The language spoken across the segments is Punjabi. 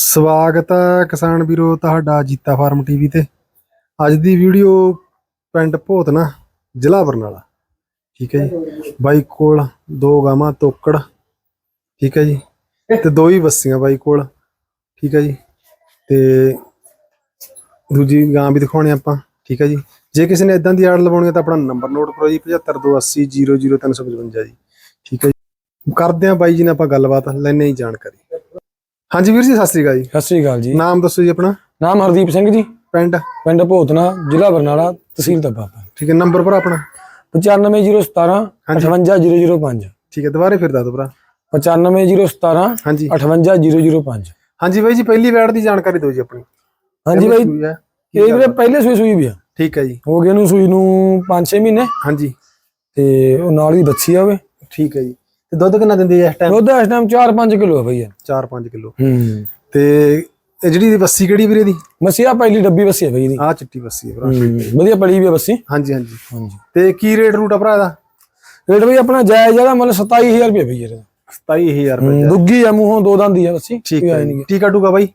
ਸਵਾਗਤ ਹੈ ਕਿਸਾਨ ਵੀਰੋ ਤੁਹਾਡਾ ਜੀਤਾ ਫਾਰਮ ਟੀਵੀ ਤੇ। ਅੱਜ ਦੀ ਵੀਡੀਓ ਪਿੰਡ ਭੋਤਨਾ, ਜ਼ਿਲ੍ਹਾ ਬਰਨਾਲਾ। ਠੀਕ ਹੈ ਜੀ। ਬਾਈ ਕੋਲ ਦੋ ਗਾਵਾਂ ਤੋਕੜ, ਠੀਕ ਹੈ ਜੀ। ਤੇ ਦੋ ਹੀ ਬੱਸੀਆਂ ਬਾਈ ਕੋਲ, ਠੀਕ ਹੈ ਜੀ। ਤੇ ਦੂਜੀ ਗਾਂ ਵੀ ਦਿਖਾਉਣੀ ਆਪਾਂ, ਠੀਕ ਹੈ ਜੀ। ਜੇ ਕਿਸੇ ਨੇ ਇਦਾਂ ਦੀ ਆੜ ਲਵਾਉਣੀ ਹੈ ਤਾਂ ਆਪਣਾ ਨੰਬਰ ਨੋਟ ਕਰੋ ਜੀ 7528000355 ਜੀ। ਠੀਕ ਹੈ ਜੀ। ਕਰਦੇ ਆ ਬਾਈ ਜੀ ਨਾਲ ਆਪਾਂ ਗੱਲਬਾਤ ਲੈਣੇ ਹੀ ਜਾਣਕਾਰੀ। ਹਾਂਜੀ ਵੀਰ ਜੀ ਸਤਿ ਸ੍ਰੀ ਅਕਾਲ ਜੀ। ਸਤਿ ਸ੍ਰੀ ਅਕਾਲ ਜੀ। ਨਾਮ ਦੱਸੋ ਜੀ ਆਪਣਾ? ਨਾਮ ਹਰਦੀਪ ਸਿੰਘ ਜੀ। ਪਿੰਡ? ਪਿੰਡ ਭੋਤਨਾ ਜ਼ਿਲ੍ਹਾ ਬਰਨਾਲਾ ਤਹਿਸੀਲ ਤਪਾ ਠੀਕ ਹੈ ਨੰਬਰ ਭਰਾ ਆਪਣਾ? 95017 ਹਾਂਜੀ। 58005 ਠੀਕ ਹੈ ਦੁਬਾਰੇ ਫਿਰ ਦੱਸ ਦਿਓ ਭਰਾ। 95017 ਹਾਂਜੀ। 58005 ਹਾਂਜੀ ਬਾਈ ਜੀ ਪਹਿਲੀ ਵੈੜ ਦੀ ਜਾਣਕਾਰੀ ਦਿਓ ਜੀ ਆਪਣੀ। ਹਾਂਜੀ ਬਾਈ। ਇਹ ਵੀਰੇ ਪਹਿਲੇ ਸੂਈ ਸੂਈ ਵੀ ਆ। ਠੀਕ ਹੈ ਜੀ। ਹੋ ਗਏ ਨੂੰ ਸੂਈ ਨੂੰ 5-6 ਮਹੀਨੇ। ਹਾਂਜੀ। ਤੇ ਉਹ ਨਾਲ ਹੀ ਬੱਚੀ ਆ ਵੇ। ਠੀਕ ਹੈ ਜੀ। ਤੇ ਦੁੱਧ ਕਿੰਨਾ ਦਿੰਦੀ ਹੈ ਇਸ ਟਾਈਮ ਦੁੱਧ ਇਸ ਟਾਈਮ 4-5 ਕਿਲੋ ਆ ਬਈ 4-5 ਕਿਲੋ। ਹੂੰ। ਤੇ ਇਹ ਜਿਹੜੀ ਬੱਸੀ ਕਿਹੜੀ ਵੀਰੇ ਦੀ? ਮਸੀਆ ਪਹਿਲੀ ਡੱਬੀ ਬੱਸੀ ਆ ਬਈ ਦੀ ਆਹ ਚਿੱਟੀ ਬੱਸੀ ਹੈ ਭਰਾ। ਵਧੀਆ ਪੜੀ ਵੀ ਆ ਬੱਸੀ ਹਾਂਜੀ ਹਾਂਜੀ। ਹਾਂਜੀ। ਤੇ ਕੀ ਰੇਟ ਰੂਟ ਆ ਭਰਾ ਇਹਦਾ? ਰੇਟ ਬਈ ਆਪਣਾ ਜਾਇਜ਼ ਇਹਦਾ ਮੁੱਲ 27000 ਰੁਪਏ ਬਈ ਇਹਦਾ। 27000 ਰੁਪਏ ਹੂੰ, ਦੁੱਗੀ ਆ ਮੂੰਹੋਂ ਦੋ ਦੰਦੀ ਆ ਬੱਸੀ ਠੀਕ ਹੈ ਟੀਕਾ ਟੂਕਾ ਬਾਈ?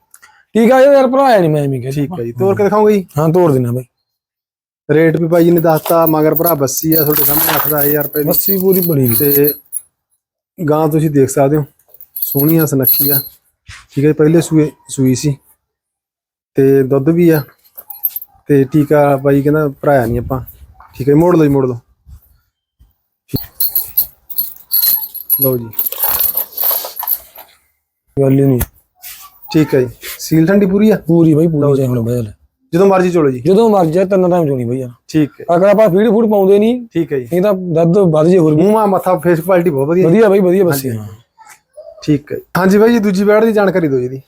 ਠੀਕ ਆ ਯਾਰ ਭਰਾ ਆਇਆ ਨਹੀਂ ਮੈਂ ਐਵੇਂ ਕਿਹਾ ਠੀਕ ਹੈ ਜੀ। ਤੋਰ ਕੇ ਦਿਖਾਉਂਗੇ ਜੀ? ਹਾਂ ਤੋੜ ਦੇਣਾ ਬਈ। ਰੇਟ ਵੀ ਬਾਈ ਜੀ ਨੇ ਦੱਸਤਾ ਮਗਰ ਭਰਾ ਬੱਸੀ ਆ ਤੁਹਾਡੇ ਸਾਹਮਣੇ 8-10000 ਰੁਪਏ ਦੀ। ਬੱਸੀ ਪੂਰੀ ਬੜੀ ਵੀ ਤੇ ਗਾਂ ਤੁਸੀਂ ਦੇਖ ਸਕਦੇ ਹੋ। ਸੋਹਣੀ ਆ ਸੁਨੱਖੀ ਆ ਠੀਕ ਹੈ ਪਹਿਲੇ ਸੂਏ ਸੂਈ ਸੀ। ਤੇ ਦੁੱਧ ਵੀ ਆ। ਤੇ ਟੀਕਾ ਬਾਈ ਕਹਿੰਦਾ ਭਰਾਇਆ ਨਹੀਂ ਆਪਾਂ। ਠੀਕ ਹੈ ਮੋੜ ਲਓ ਜੀ ਮੋੜ ਲਓ। ਲਓ ਜੀ। ਗੱਲ ਨਹੀਂ। ਠੀਕ ਹੈ ਜੀ ਸੀਲ ਠੰਡੀ ਪੂਰੀ ਆ? ਪੂਰੀ ਬਈ ਪੂਰੀ ਚਾਹੀ ਹੁਣ ਬਦਲ। ਜਦੋਂ ਮਰਜ਼ੀ ਚਲੋ ਜੀ। ਜਦੋਂ ਮਰ ਜਾ ਤਿੰਨ ਟਾਈਮ ਚੋਣੀ ਬਈ ਯਾਰ। ਠੀਕ ਹੈ। ਅਗਰ ਆਪਾਂ ਫੀਡ ਫੂਡ ਪਾਉਂਦੇ ਨਹੀਂ ਠੀਕ ਹੈ ਜੀ। ਨਹੀਂ ਤਾਂ ਦੁੱਧ ਵੱਧ ਜੇ ਹੋਰ ਵੀ। ਮੂੰਹ ਆ ਮੱਥਾ ਫੇਸ ਕੁਆਲਿਟੀ ਬਹੁਤ ਵਧੀਆ। ਵਧੀਆ ਬਈ ਵਧੀਆ ਬੱਸੀ ਠੀਕ ਹੈ। ਹਾਂਜੀ ਬਾਈ ਜੀ ਦੂਜੀ ਬੈੜ ਦੀ ਜਾਣਕਾਰੀ ਦਿਓ ਜੀ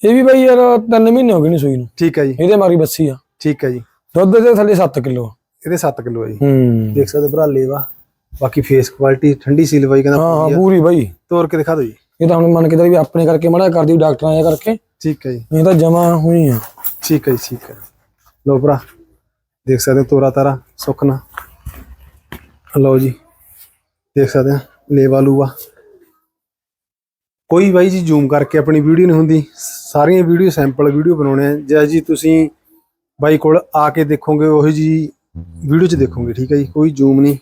ਇਹ ਵੀ ਬਈ ਯਾਰ ਤਿੰਨ ਮਹੀਨੇ ਹੋ ਗਏ ਨੇ ਸੂਈ ਨੂੰ। ਠੀਕ ਹੈ ਜੀ। ਇਹਦੇ ਮਾਰੀ ਬੱਸੀ ਆ। ਠੀਕ ਹੈ ਜੀ। ਦੁੱਧ ਦੇ ਥੱਲੇ 7 ਕਿਲੋ ਇਹਦੇ 7 ਕਿਲੋ ਹੈ ਜੀ। ਹੂੰ। ਦੇਖ ਸਕਦੇ ਭਰਾ ਲੇਵਾ ਬਾਕੀ ਫੇਸ ਕੁਆਲਿਟੀ ਠੰਡੀ ਸੀਲ ਬਾਈ ਕਹਿੰਦਾ ਹਾਂ ਪੂਰੀ ਆ। ਬਈ। ਤੋਰ ਕੇ ਦਿਖਾ ਦਿਓ ਜੀ। ਇਹ ਤਾਂ ਹੁਣ ਮੰਨ ਕੇ ਚੱਲ ਵੀ ਆਪਣੇ ਕਰਕੇ ਮੜਾ ਕਰਦੀ ਡਾਕਟਰਾਂ ਆ ਕਰਕੇ। ਠੀਕ ਹੈ ਜੀ। ਇਹ ਤਾਂ ਜਮਾ ਹੋਈ ਆ। ਠੀਕ ਹੈ ਜੀ, ਠੀਕ ਹੈ। ਲਓ ਭਰਾ, ਦੇਖ ਸਕਦੇ ਹੋ ਤੋਰਾ ਤਾਰਾ ਸੁਖਨਾ ਲਓ ਜੀ, ਦੇਖ ਸਕਦੇ ਆ ਲੇਵਾ ਲੂਆ ਕੋਈ ਬਾਈ ਜੀ ਜ਼ੂਮ ਕਰਕੇ ਆਪਣੀ ਵੀਡੀਓ ਨਹੀਂ ਹੁੰਦੀ, ਸਾਰੀਆਂ ਵੀਡੀਓ ਸੈਂਪਲ ਵੀਡੀਓ ਬਣਾਉਣੇ ਆ। ਜੇ ਜੀ, ਤੁਸੀਂ ਬਾਈ ਕੋਲ ਆ ਕੇ ਦੇਖੋਗੇ, ਉਹੀ ਜੀ ਵੀਡੀਓ 'ਚ ਦੇਖੋਗੇ, ਠੀਕ ਹੈ ਜੀ। ਕੋਈ ਜ਼ੂਮ ਨਹੀਂ,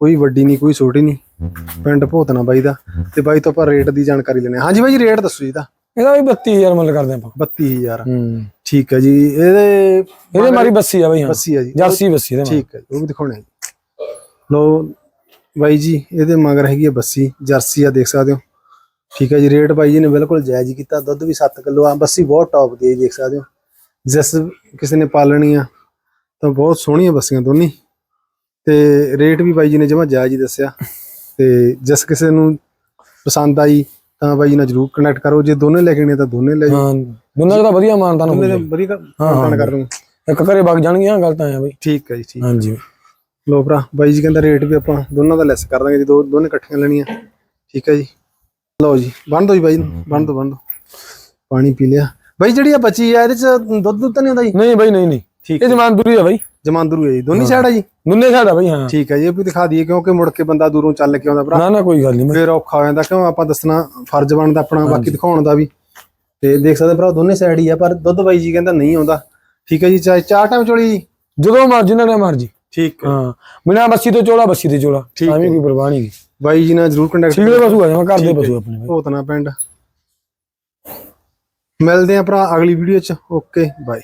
ਕੋਈ ਵੱਡੀ ਨਹੀਂ, ਕੋਈ ਛੋਟੀ ਨਹੀਂ। ਪਿੰਡ ਭੋਤਨਾ ਬਾਈ ਦਾ। ਤੇ ਬਾਈ ਤੋਂ ਆਪਾਂ ਰੇਟ ਦੀ ਜਾਣਕਾਰੀ ਲੈਣੇ ਆ। ਹਾਂਜੀ ਬਾਈ ਜੀ ਰੇਟ ਦੱਸੋ ਜੀ ਦਾ ਇਹਦਾ ਵੀ 32000 ਮੁੱਲ ਕਰਦੇ ਆਪਾਂ। 32000 ਹੂੰ। ਠੀਕ ਹੈ ਜੀ। ਇਹਦੇ ਇਹਦੇ ਮਾਰੀ ਬੱਸੀ ਆ ਬਈ ਹਾਂ। ਬੱਸੀ ਆ ਜੀ। ਜਰਸੀ ਬੱਸੀ ਦੇ ਠੀਕ ਹੈ ਉਹ ਵੀ ਦਿਖਾਉਣੇ ਲੋ ਬਾਈ ਜੀ ਇਹਦੇ ਮਗਰ ਹੈਗੀ ਹੈ ਬੱਸੀ ਜਰਸੀ ਆ ਦੇਖ ਸਕਦੇ ਹੋ। ਠੀਕ ਹੈ ਜੀ ਰੇਟ ਬਾਈ ਜੀ ਨੇ ਬਿਲਕੁਲ ਜਾਇਜ਼ ਕੀਤਾ। ਦੁੱਧ ਵੀ 7 ਕਿਲੋ ਆ ਬੱਸੀ ਬਹੁਤ ਟੌਪ ਦੀ ਹੈ ਦੇਖ ਸਕਦੇ ਹੋ। ਜਿਸ ਕਿਸੇ ਨੇ ਪਾਲਣੀ ਆ ਤਾਂ ਬਹੁਤ ਸੋਹਣੀਆਂ ਬੱਸੀਆਂ ਦੋਨੀ। ਤੇ ਰੇਟ ਵੀ ਬਾਈ ਜੀ ਨੇ ਜਮਾ ਜਾਇਜ਼ ਹੀ ਦੱਸਿਆ। ਤੇ ਜਿਸ ਕਿਸੇ ਨੂੰ ਪਸੰਦ ਆਈ ਤਾਂ ਬਾਈ ਨਾਲ ਜਰੂਰ ਕਨੈਕਟ ਕਰੋ ਜੇ ਦੋਨੇ ਲੈ ਕੇ ਤਾਂ ਦੋਨੇ ਲੈ ਜਾਓ। ਹਾਂ ਦੋਨਾਂ ਦਾ ਵਧੀਆ ਮਾਨਤਾ ਨੂੰ ਦੋਨੇ ਦਾ ਵਧੀਆ ਮਾਨਤਾਨ ਕਰ ਦੂੰਗਾ ਇੱਕ ਘਰੇ ਵਗ ਜਾਣਗੀਆਂ ਗੱਲ ਤਾਂ ਆ ਬਈ। ਠੀਕ ਹੈ ਜੀ ਠੀਕ ਹਾਂਜੀ। ਲੋ ਭਰਾ ਬਾਈ ਜੀ ਕਹਿੰਦਾ ਰੇਟ ਵੀ ਆਪਾਂ ਦੋਨਾਂ ਦਾ ਲੈਸ ਕਰ ਦਾਂਗੇ ਜੇ ਦੋ ਦੋਨੇ ਇਕੱਠੀਆਂ ਲੈਣੀਆਂ। ਠੀਕ ਹੈ ਜੀ। ਲਓ ਜੀ ਬੰਦ ਦੋ ਜੀ ਬਾਈ ਬੰਦ ਦੋ ਬੰਦ ਦੋ ਪਾਣੀ ਪੀ ਲਿਆ। ਬਾਈ ਜਿਹੜੀ ਆ ਬੱਚੀ ਆ ਇਹਦੇ ਚ ਦੁੱਧ ਦੁੱਧ ਤਾਂ ਨਹੀਂ ਹੁੰਦਾ ਜੀ? ਨਹੀਂ ਬਈ ਨਹੀਂ ਨਹੀਂ। ਠੀਕ ਇਹ ਜਮਾਨ ਦੂਰੀ ਆ ਬਈ। ਜਮਾਂਦਰੂ ਹੈ ਜੀ ਦੋਨੀ ਸਾਈਡ ਆ ਜੀ? ਮੁੰਨੇ ਸਾਡਾ ਬਈ ਹਾਂ। ਠੀਕ ਹੈ ਜੀ ਇਹ ਵੀ ਦਿਖਾ ਦਈਏ ਕਿਉਂਕਿ ਮੁੜ ਕੇ ਬੰਦਾ ਦੂਰੋਂ ਚੱਲ ਕੇ ਆਉਂਦਾ ਭਰਾ। ਨਾ ਨਾ ਕੋਈ ਗੱਲ ਨਹੀਂ ਫੇਰ ਔਖਾ ਹੋ ਜਾਂਦਾ ਕਿਉਂ ਆਪਾਂ ਦੱਸਣਾ ਫਰਜ਼ ਬਣਦਾ ਆਪਣਾ ਬਾਕੀ ਦਿਖਾਉਣ ਦਾ ਵੀ। ਤੇ ਦੇਖ ਸਕਦੇ ਭਰਾ ਦੋਨੇ ਸਾਈਡ ਹੀ ਆ ਪਰ ਦੁੱਧ ਬਾਈ ਜੀ ਕਹਿੰਦਾ ਨਹੀਂ ਆਉਂਦਾ। ਠੀਕ ਹੈ ਜੀ ਚਾਹੇ ਚਾਰ ਟਾਈਮ ਚੋਲੀ ਜੀ। ਜਦੋਂ ਮਰਜ਼ੀ ਨਾ ਮਰਜ਼ੀ। ਠੀਕ ਹੈ। ਹਾਂ ਬਿਨਾ ਬੱਸੀ ਤੋਂ ਚੋਲਾ ਬੱਸੀ ਤੇ ਚੋਲਾ। ਠੀਕ ਤਾਂ ਵੀ ਕੋਈ ਪਰਵਾਹ ਨਹੀਂ ਬਾਈ ਜੀ ਨਾਲ ਜਰੂਰ ਕੰਟੈਕਟ ਠੀਕਲੇ ਪਸ਼ੂ ਆ ਜਾਵਾਂ ਘਰ ਦੇ ਪਸ਼ੂ ਆਪਣੇ। ਭੋਤਨਾ ਪਿੰਡ। ਮਿਲਦੇ ਆ ਭਰਾ ਅਗਲੀ ਵੀਡੀਓ ਚ। Okay bye